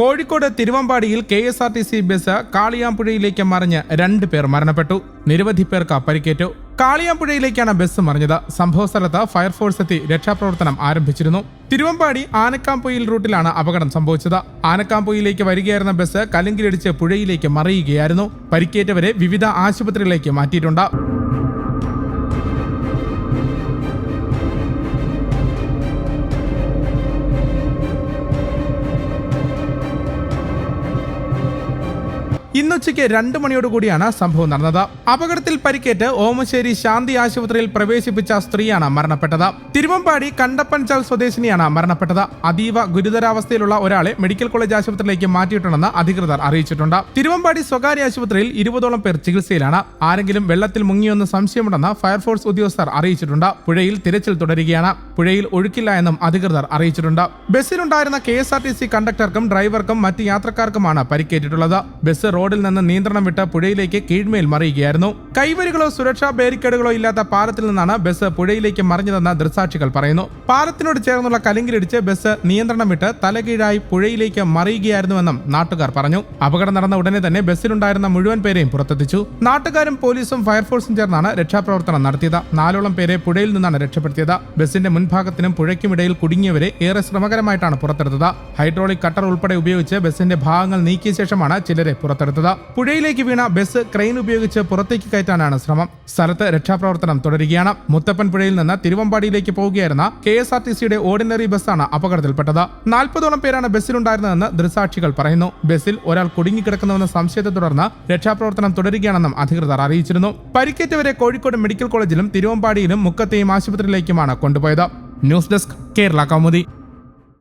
Kozhikode തിരുവമ്പാടിയിൽ K S R T C bus കാളിയാമ്പുഴയിലേക്ക് മറിഞ്ഞ് രണ്ട് പേർ മരണപ്പെട്ടു. നിരവധി പേർക്ക് പരിക്കേറ്റു. കാളിയാമ്പുഴയിലേക്കാണ് ബസ് മറിഞ്ഞത്. സംഭവ സ്ഥലത്ത് ഫയർഫോഴ്സ് എത്തി രക്ഷാപ്രവർത്തനം ആരംഭിച്ചിരുന്നു. തിരുവമ്പാടി ആനക്കാംപൊയിൽ റൂട്ടിലാണ് അപകടം സംഭവിച്ചത്. ആനക്കാംപൊയിലേക്ക് വരികയായിരുന്ന ബസ് കലുങ്കിലിടിച്ച് പുഴയിലേക്ക് മറിയുകയായിരുന്നു. പരിക്കേറ്റവരെ വിവിധ ആശുപത്രികളിലേക്ക് മാറ്റിയിട്ടുണ്ട്. ഇന്നുച്ചയ്ക്ക് രണ്ട് മണിയോടുകൂടിയാണ് സംഭവം നടന്നത്. അപകടത്തിൽ പരിക്കേറ്റ് ഓമശ്ശേരി ശാന്തി ആശുപത്രിയിൽ പ്രവേശിപ്പിച്ച സ്ത്രീയാണ് മരണപ്പെട്ടത്. തിരുവമ്പാടി കണ്ടപ്പൻചാൽ സ്വദേശിനിയാണ് മരണപ്പെട്ടത്. അതീവ ഗുരുതരാവസ്ഥയിലുള്ള ഒരാളെ മെഡിക്കൽ കോളേജ് ആശുപത്രിയിലേക്ക് മാറ്റിയിട്ടുണ്ടെന്ന് അധികൃതർ അറിയിച്ചിട്ടുണ്ട്. തിരുവമ്പാടി സ്വകാര്യ ആശുപത്രിയിൽ ഇരുപതോളം പേർ ചികിത്സയിലാണ്. ആരെങ്കിലും വെള്ളത്തിൽ മുങ്ങിയെന്ന് സംശയമുണ്ടെന്ന് ഫയർഫോഴ്സ് ഉദ്യോഗസ്ഥർ അറിയിച്ചിട്ടുണ്ട്. പുഴയിൽ തിരച്ചിൽ തുടരുകയാണ്. പുഴയിൽ ഒഴുക്കില്ല എന്നും അധികൃതർ അറിയിച്ചിട്ടുണ്ട്. ബസ്സിലുണ്ടായിരുന്ന K S R T C കണ്ടക്ടർക്കും ഡ്രൈവർക്കും മറ്റ് യാത്രക്കാർക്കുമാണ് പരിക്കേറ്റിട്ടുള്ളത്. ബസ് റോഡിൽ നിന്ന് നിയന്ത്രണം വിട്ട് പുഴയിലേക്ക് കീഴ്മേൽ മറിയുകയായിരുന്നു. കൈവരികളോ സുരക്ഷാ ബാരിക്കേഡുകളോ ഇല്ലാത്ത പാലത്തിൽ നിന്നാണ് ബസ് പുഴയിലേക്ക് മറിഞ്ഞതെന്ന് ദൃസാക്ഷികൾ പറയുന്നു. പാലത്തിനോട് ചേർന്നുള്ള കലിങ്കിലിടിച്ച് ബസ് നിയന്ത്രണം വിട്ട് തലകീഴായി പുഴയിലേക്ക് മറിയുകയായിരുന്നുവെന്നും നാട്ടുകാർ പറഞ്ഞു. അപകടം നടന്ന ഉടനെ തന്നെ ബസ്സിലുണ്ടായിരുന്ന മുഴുവൻ പേരെയും പുറത്തെത്തിച്ചു. നാട്ടുകാരും പോലീസും ഫയർഫോഴ്സും ചേർന്നാണ് രക്ഷാപ്രവർത്തനം നടത്തിയത്. നാലോളം പേരെ പുഴയിൽ നിന്നാണ് രക്ഷപ്പെടുത്തിയത്. ബസിന്റെ മുൻഭാഗത്തിനും പുഴയ്ക്കുമിടയിൽ കുടുങ്ങിയവരെ ഏറെ ശ്രമകരമായിട്ടാണ് പുറത്തെടുത്തത്. ഹൈഡ്രോളിക് കട്ടർ ഉൾപ്പെടെ ഉപയോഗിച്ച് ബസിന്റെ ഭാഗങ്ങൾ നീക്കിയ ശേഷമാണ് ചിലരെ പുറത്തെടുത്തത്. പുഴയിലേക്ക് വീണ ബസ് ക്രെയിൻ ഉപയോഗിച്ച് പുറത്തേക്ക് കയറ്റാനാണ് ശ്രമം. സ്ഥലത്ത് രക്ഷാപ്രവർത്തനം തുടരുകയാണ്. മുത്തപ്പൻ പുഴയിൽ നിന്ന് തിരുവമ്പാടിയിലേക്ക് പോവുകയായിരുന്ന കെ എസ് ആർ ടി സിയുടെ ഓർഡിനറി ബസ്സാണ് അപകടത്തിൽപ്പെട്ടത്. നാൽപ്പതോളം പേരാണ് ബസ്സിലുണ്ടായിരുന്നതെന്ന് ദൃസാക്ഷികൾ പറയുന്നു. ബസ്സിൽ ഒരാൾ കുടുങ്ങിക്കിടക്കുന്നുവെന്ന സംശയത്തെ തുടർന്ന് രക്ഷാപ്രവർത്തനം തുടരുകയാണെന്നും അധികൃതർ അറിയിച്ചിരുന്നു. പരിക്കേറ്റവരെ കോഴിക്കോട് മെഡിക്കൽ കോളേജിലും തിരുവമ്പാടിയിലും മുക്കത്തെയും ആശുപത്രിയിലേക്കുമാണ് കൊണ്ടുപോയത്. News desk Kerala Kaumudi.